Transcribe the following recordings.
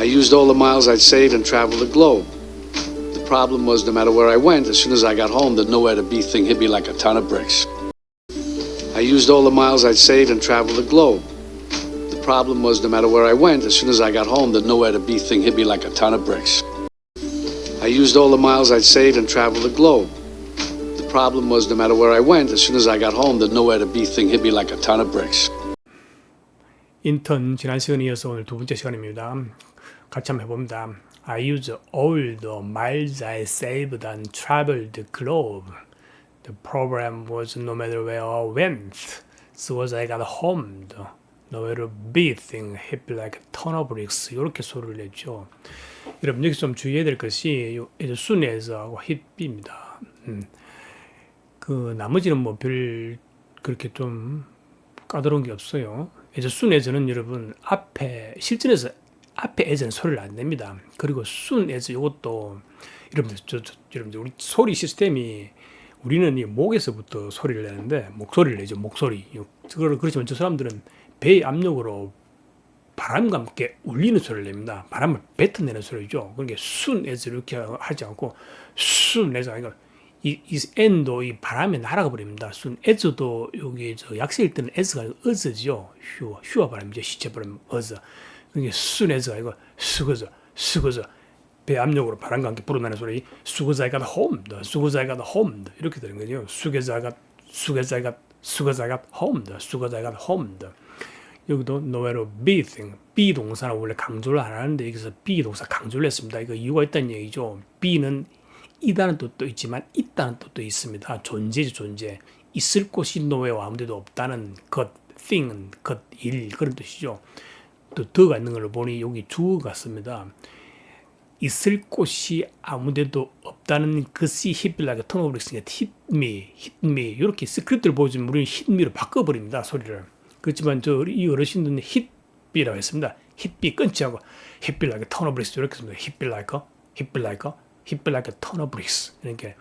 I used all the miles I'd saved and traveled the globe. The problem was, no matter where I went, as soon as I got home, the nowhere to be thing hit me like a ton of bricks. I used all the miles I'd saved and traveled the globe. The problem was, no matter where I went, as soon as I got home, the nowhere to be thing hit me like a ton of bricks. I used all the miles I'd saved and traveled the globe. The problem was, no matter where I went, as soon as I got home, the nowhere to be thing hit me like a ton of bricks. 인턴 지난 시간에 이어서 오늘 두 번째 시간입니다. 같이 한번 해봅니다. I use the miles I saved and traveled globe. The problem was no matter where I went, so as I got home, the nowhere to be thing hit like ton of bricks. 이렇게 소리를 냈죠. 여러분 여기서 좀 주의해야 될 것이 순에서하고 힛비입니다. 음. 그 나머지는 뭐 별 그렇게 좀 까다로운 게 없어요. 이제 순 에저는 여러분 앞에 실전에서 앞에 에저는 소리를 안 냅니다. 그리고 순 에저 이것도 여러분들 저, 저 여러분들 우리 소리 시스템이 우리는 이 목에서부터 소리를 내는데 목소리를 내죠 목소리. 그걸 그렇지만 저 사람들은 배의 압력으로 바람과 함께 울리는 소리를 냅니다. 바람을 뱉어내는 소리죠. 그러니까 순 에저 이렇게 하지 않고 순 에저 아니까 이, 이 N도 이 바람에 날아가 버립니다. 순 에즈도 여기 저 약세일 때는 에즈가 어즈죠. 휴, 휴와 바람이죠. 시체 바람 어즈. 그게 순 에즈가 아니고 수거져, 수거져. 배 압력으로 바람과 함께 불어나는 소리. 수거자가 홈드, 수거자가 홈드 이렇게 되는 거죠. 수거자가 수거자가 수거자가 홈드, 수거자가 홈드. 여기도 to be thing. be 동사는 원래 강조를 안 하는데 여기서 be 동사 강조를 했습니다. 이거 이유가 있다는 얘기죠. be는 이다는 뜻도 있지만 있다는 뜻도 있습니다. 존재죠, 존재. 있을 곳이 nowhere 아무데도 없다는 것, thing, 것, 일 그런 뜻이죠. 또 더가 있는 걸 보니 여기 주어 같습니다. 있을 곳이 아무데도 없다는 것이 hit비라게 턴오버를 했으니까 hit me, hit me 이렇게 스크립트를 보여주면 우리는 hit me로 바꿔버립니다 소리를 그렇지만 저 이 어르신들은 hit비라고 했습니다 hit비 끊지 않고 hit비라게 턴오버릭스 이렇게 씁니다 hit비라이커, hit비라 이커, hit비라게 턴오버릭스 이렇게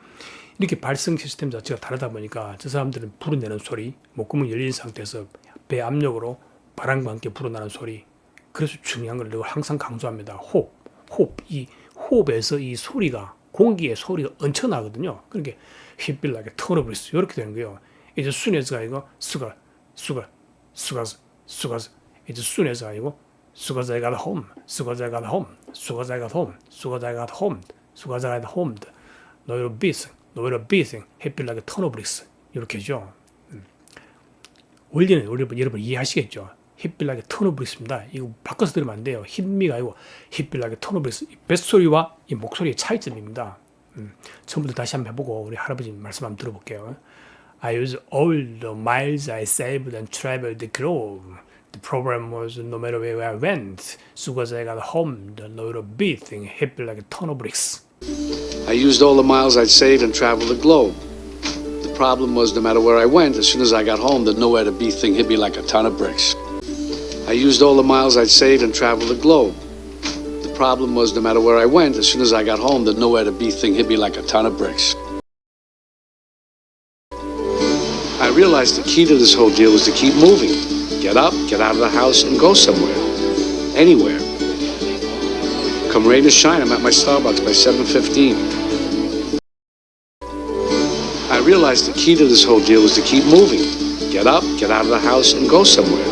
이렇게 발성 시스템 자체가 다르다 보니까 저 사람들은 불어내는 소리 목구멍 열린 상태에서 배 압력으로 바람과 함께 불어나는 소리 그래서 중요한 걸 내가 항상 강조합니다. 호흡, 호흡, 이 호흡에서 이 소리가 공기의 소리가 엄청나거든요. 그러니까 휘빌라게 턴어버리스 이렇게 되는 거예요. 이제 순에서가 아니고 수가, 수가, 수가, 수가 이제 순에서가 아니고 수가자가 홈, 수가자가 홈, 수가자가 홈, 수가자가 홈, 수가자가 홈드, 너희로 비스, 너희로 비스, 휘빌라게 턴어버리스 이렇게죠. 원리는 우리 여러분 이해하시겠죠? 힙빌라게 있습니다. 이거 바꿔서 들으면 안 돼요. 힙미가 아니고 힙빌라게 있 뱃소리와 이 목소리의 차이점입니다. 음, 처음부터 다시 한번 해보고 우리 할아버지 말씀 한번 들어볼게요. I use all the miles I saved and traveled the globe. The problem was no matter where I went, I got home, the load of beating me like a ton of bricks. I used all the miles I'd saved and traveled the globe. The problem was, no matter where I went, as soon as I got home, the nowhere to be thing hit me like a ton of bricks. I used all the miles I'd saved and traveled the globe. The problem was, no matter where I went, as soon as I got home, the nowhere to be thing hit me like a ton of bricks. I realized the key to this whole deal was to keep moving. Get up, get out of the house, and go somewhere. Anywhere. Come rain or shine, I'm at my Starbucks by 7.15. I realized the key to this whole deal was to keep moving. Get up, get out of the house, and go somewhere.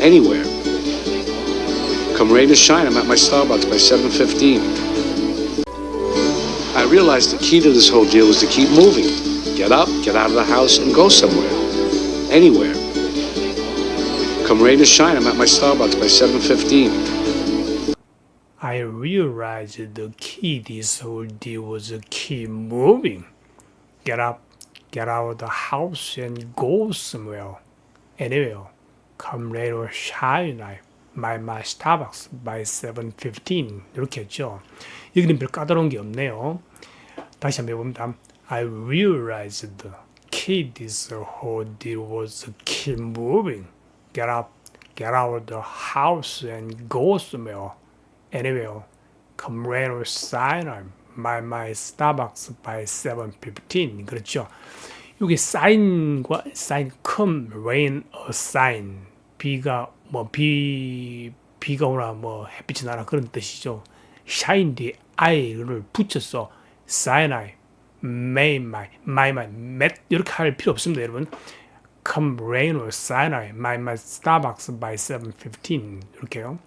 Anywhere. Come rain or shine, I'm at my Starbucks by 7.15. I realized the key to this whole deal was to keep moving. Get up, get out of the house, and go somewhere. Anywhere. Come rain or shine, I'm at my Starbucks by 7.15 I realized the key this whole deal was to keep moving. Get up, get out of the house and go somewhere. Anywhere. Come rain or shine, I my my Starbucks by 7:15 이렇게 했죠. 여기는 별 까다로운 게 없네요. 다시 한번 해봅니다. I realized the key this whole deal was to keep moving. Get up, get out of the house and go somewhere. Anywhere. Shine, I my my Starbucks by 7:15 그렇죠. 여기 sign과 sign come rain or shine 비가 뭐비 비가 오나 뭐 햇빛이 나나 그런 뜻이죠. shine the eye를 붙여서 cyanide, may, my, my, my, met 이렇게 할 필요 없습니다, 여러분. Come rain or cyanide, my, my Starbucks by 7:15 이렇게요.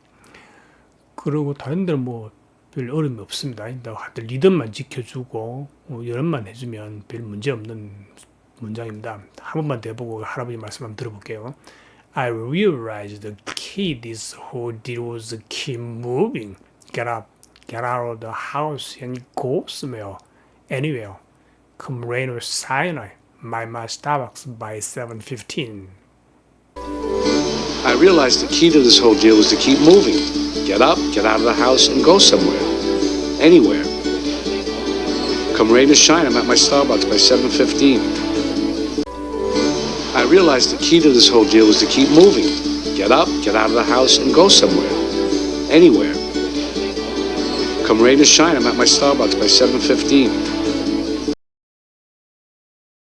그리고 다른 데는 뭐 별 어려움이 없습니다. 하여튼 리듬만 지켜주고 어, 연습만 해주면 별 문제 없는 문장입니다. 한 번만 더 해보고 할아버지 말씀 한번 들어볼게요. I realized the kid is who did was keep moving. Get up, get out of the house and go somewhere, anywhere. Come rain or shine, my my Starbucks by 7:15. I realized the key to this whole deal was to keep moving. Get up, get out of the house, and go somewhere. Anywhere. Come rain or shine, I'm at my Starbucks by 7.15. I realized the key to this whole deal was to keep moving. Get up, get out of the house, and go somewhere. Anywhere. Come rain or shine, I'm at my Starbucks by 7.15.